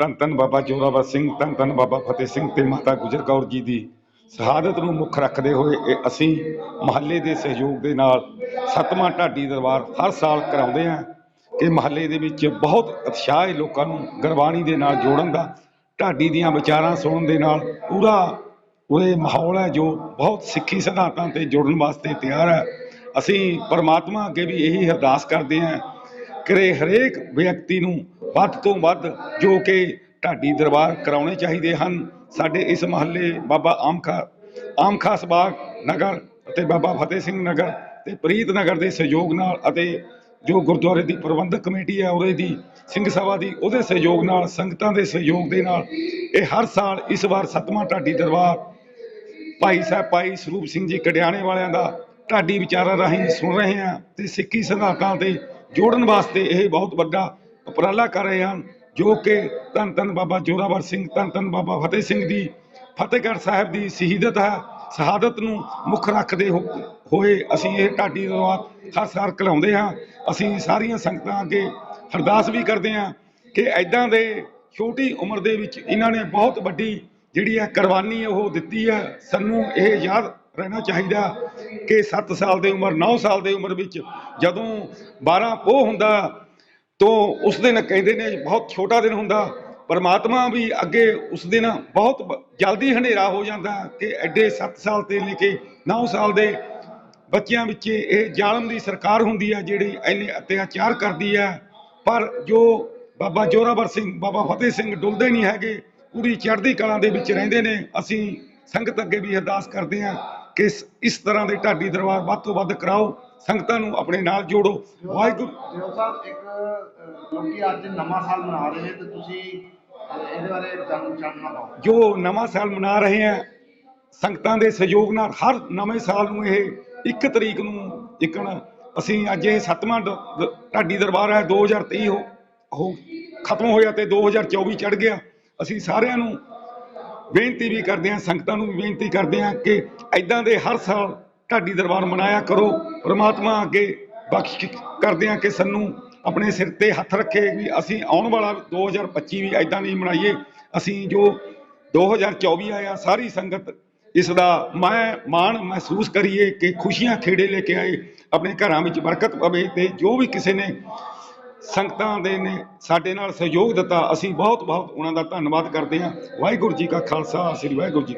ਧੰਨ ਧੰਨ ਬਾਬਾ ਜੋਰਾਵਰ ਸਿੰਘ, ਧੰਨ ਧੰਨ ਬਾਬਾ ਫਤਿਹ ਸਿੰਘ ਤੇ ਮਾਤਾ ਗੁਜਰ ਕੌਰ ਜੀ ਦੀ ਸ਼ਹਾਦਤ ਨੂੰ ਮੁੱਖ ਰੱਖਦੇ ਹੋਏ ਇਹ ਅਸੀਂ ਮਹੱਲੇ ਦੇ ਸਹਿਯੋਗ ਦੇ ਨਾਲ ਸਤਵਾਂ ਢਾਡੀ ਦਰਬਾਰ ਹਰ ਸਾਲ ਕਰਾਉਂਦੇ ਹਾਂ ਕਿ ਮਹੱਲੇ ਦੇ ਵਿੱਚ ਬਹੁਤ ਉਤਸ਼ਾਹ ਹੈ ਲੋਕਾਂ ਨੂੰ ਗੁਰਬਾਣੀ ਦੇ ਨਾਲ ਜੋੜਨ ਦਾ, ਢਾਡੀ ਦੀਆਂ ਵਿਚਾਰਾਂ ਸੁਣਨ ਦੇ ਨਾਲ ਪੂਰਾ ਉਹਦੇ ਮਾਹੌਲ ਹੈ ਜੋ ਬਹੁਤ ਸਿੱਖੀ ਸਿਧਾਂਤਾਂ ਤੇ ਜੁੜਨ ਵਾਸਤੇ ਤਿਆਰ ਹੈ। ਅਸੀਂ ਪਰਮਾਤਮਾ ਅੱਗੇ ਵੀ ਇਹੀ ਅਰਦਾਸ ਕਰਦੇ ਹਾਂ ਕਿ ਹਰੇਕ ਵਿਅਕਤੀ ਨੂੰ ਵੱਧ ਤੋਂ ਵੱਧ ਜੋ ਕਿ ਢਾਡੀ ਦਰਬਾਰ ਕਰਾਉਣੇ ਚਾਹੀਦੇ ਹਨ। ਸਾਡੇ ਇਸ ਮਹੱਲੇ ਬਾਬਾ ਆਮਖਾ ਆਮਖਾ ਸਬਾਗ ਨਗਰ ਅਤੇ ਬਾਬਾ ਫਤਿਹ ਸਿੰਘ ਨਗਰ ਤੇ ਪ੍ਰੀਤ ਨਗਰ ਦੇ ਸਹਿਯੋਗ ਨਾਲ ਅਤੇ ਜੋ ਗੁਰਦੁਆਰੇ ਦੀ ਪ੍ਰਬੰਧਕ ਕਮੇਟੀ ਹੈ, ਉਹਦੇ ਦੀ ਸਿੰਘ ਸਭਾ ਦੀ, ਉਹਦੇ ਸਹਿਯੋਗ ਨਾਲ, ਸੰਗਤਾਂ ਦੇ ਸਹਿਯੋਗ ਦੇ ਨਾਲ ਇਹ ਹਰ ਸਾਲ ਇਸ ਵਾਰ ਸਤਵਾਂ ਢਾਡੀ ਦਰਬਾਰ ਭਾਈ ਸਾਹਿਬ ਭਾਈ ਸਰੂਪ ਸਿੰਘ ਜੀ ਕੜਿਆਣੇ ਵਾਲਿਆਂ ਦਾ ਢਾਡੀ ਵਿਚਾਰਾਂ ਰਾਹੀਂ ਸੁਣ ਰਹੇ ਹਾਂ ਤੇ ਸਿੱਖੀ ਸਿਧਾਂਤਾਂ ਤੇ ਜੋੜਨ ਵਾਸਤੇ ਇਹ ਬਹੁਤ ਵੱਡਾ ਉਪਰਾਲਾ ਕਰ ਰਹੇ ਹਨ, ਜੋ ਕਿ ਧੰਨ ਧੰਨ ਬਾਬਾ ਜੋਰਾਵਰ ਸਿੰਘ, ਧੰਨ ਧੰਨ ਬਾਬਾ ਫਤਿਹ ਸਿੰਘ ਦੀ, ਫਤਿਹਗੜ੍ਹ ਸਾਹਿਬ ਦੀ ਸ਼ਹੀਦਤ ਹੈ, ਸ਼ਹਾਦਤ ਨੂੰ ਮੁੱਖ ਰੱਖਦੇ ਹੋ- ਹੋਏ ਅਸੀਂ ਇਹ ਢਾਡੀ ਦਰਬਾਰ ਹਰ ਸਾਲ ਕਲਾਉਂਦੇ ਹਾਂ। ਅਸੀਂ ਸਾਰੀਆਂ ਸੰਗਤਾਂ ਅੱਗੇ ਅਰਦਾਸ ਵੀ ਕਰਦੇ ਹਾਂ ਕਿ ਐਦਾਂ ਦੇ ਛੋਟੀ ਉਮਰ ਦੇ ਵਿੱਚ ਇਹਨਾਂ ਨੇ ਬਹੁਤ ਵੱਡੀ ਜਿਹੜੀ ਹੈ ਕੁਰਬਾਨੀ ਉਹ ਦਿੱਤੀ ਹੈ। ਸਾਨੂੰ ਇਹ ਯਾਦ ਰਹਿਣਾ ਚਾਹੀਦਾ ਕਿ 7 ਸਾਲ ਦੀ ਉਮਰ 9 ਸਾਲ ਦੀ ਉਮਰ ਵਿੱਚ ਜਦੋਂ 12 ਪੋਹ ਹੁੰਦਾ ਤੋਂ ਉਸ ਦਿਨ ਕਹਿੰਦੇ ਨੇ ਬਹੁਤ ਛੋਟਾ ਦਿਨ ਹੁੰਦਾ। ਪਰਮਾਤਮਾ ਵੀ ਅੱਗੇ ਉਸ ਦਿਨ ਬਹੁਤ ਜਲਦੀ ਹਨੇਰਾ ਹੋ ਜਾਂਦਾ ਕਿ ਐਡੇ 7 ਸਾਲ ਤੇ ਲੈ ਕੇ 9 ਸਾਲ ਦੇ ਬੱਚਿਆਂ ਵਿੱਚ ਇਹ ਜ਼ਾਲਮ ਦੀ ਸਰਕਾਰ ਹੁੰਦੀ ਹੈ ਜਿਹੜੀ ਇੰਨੇ ਅਤਿਆਚਾਰ ਕਰਦੀ ਹੈ ਪਰ ਜੋ ਬਾਬਾ ਜੋਰਾਵਰ ਸਿੰਘ, ਬਾਬਾ ਫਤਿਹ ਸਿੰਘ ਡੁੱਲਦੇ ਨਹੀਂ ਹੈਗੇ, ਪੂਰੀ ਚੜ੍ਹਦੀ ਕਲਾ ਦੇ ਵਿੱਚ ਰਹਿੰਦੇ ਨੇ, ਅਸੀਂ ਸੰਗਤ ਅੱਗੇ ਵੀ ਅਰਦਾਸ ਕਰਦੇ ਹਾਂ। ਕਿ ਇਸ- ਤਰ੍ਹਾਂ ਦੇ ਢਾਡੀ ਦਰਬਾਰ ਵੱਧ ਤੋਂ ਵੱਧ ਕਰਾਓ ਸੰਗਤਾਂ ਨੂੰ ਆਪਣੇ ਨਾਲ ਜੋੜੋ। ਵਾਹਿਗੁਰੂ ਦਿਓ ਸਾਹਿਬ ਇੱਕ ਲੋਕੀ ਅੱਜ ਨਵਾਂ ਸਾਲ ਮਨਾ ਰਹੇ ਨੇ ਤੇ ਤੁਸੀਂ ਇਹਦੇ ਬਾਰੇ ਜਾਣ ਜਾਣਨਾ ਪਾਓ ਜੋ ਨਵਾਂ ਸਾਲ ਮਨਾ ਰਹੇ ਹਾਂ ਸੰਗਤਾਂ ਦੇ ਸਹਿਯੋਗ ਨਾਲ ਹਰ ਨਵੇਂ ਸਾਲ ਨੂੰ ਇਹ 1 ਤਰੀਕ ਨੂੰ ਇਕਣ ਅਸੀਂ ਅੱਜ ਇਹ ਸੱਤਵਾਂ ਡ- ਦ- ਢਾਡੀ ਦਰਬਾਰ ਹੈ 2023 ਹੋ ਹੋ ਖਤਮ ਹੋਇਆ ਤੇ 2024 ਚੜ ਗਿਆ। ਅਸੀਂ ਸਾਰਿਆਂ ਨੂੰ ਬੇਨਤੀ ਵੀ ਕਰਦੇ ਹਾਂ, ਸੰਗਤਾਂ ਨੂੰ ਵੀ ਬੇਨਤੀ ਕਰਦੇ ਹਾਂ ਕਿ ਐਦਾਂ ਦੇ ਹਰ ਸਾਲ ਢਾਡੀ ਦਰਬਾਰ ਮਨਾਇਆ ਕਰੋ। ਪ੍ਰਮਾਤਮਾ ਅੱਗੇ ਬਖਸ਼ ਕਰਦੇ ਹਾਂ ਕਿ ਸਾਨੂੰ ਆਪਣੇ ਸਿਰ ਤੇ ਹੱਥ ਰੱਖੇ ਵੀ ਅਸੀਂ ਆਉਣ ਵਾਲਾ 2025 ਵੀ ਐਦਾਂ ਨਹੀਂ ਮਨਾਈਏ। ਅਸੀਂ ਜੋ 2024 ਆਇਆ, ਸਾਰੀ ਸੰਗਤ ਇਸ ਦਾ ਮੈਂ ਮਾਣ ਮਹਿਸੂਸ ਕਰੀਏ ਕਿ ਖੁਸ਼ੀਆਂ ਖੇੜੇ ਲੈ ਕੇ ਆਏ, ਆਪਣੇ ਘਰਾਂ ਵਿੱਚ ਬਰਕਤ ਪਵੇ ਤੇ ਜੋ ਵੀ ਕਿਸੇ ਨੇ ਸੰਗਤਾਂ ਦੇ ਨੇ, ਸਾਡੇ ਨਾਲ ਸਹਿਯੋਗ ਦਿੱਤਾ। ਅਸੀਂ ਬਹੁਤ ਬਹੁਤ ਉਹਨਾਂ ਦਾ ਧੰਨਵਾਦ ਕਰਦੇ ਹਾਂ। ਵਾਹਿਗੁਰੂ ਜੀ ਕਾ ਖਾਲਸਾ, ਸ੍ਰੀ ਵਾਹਿਗੁਰੂ ਜੀ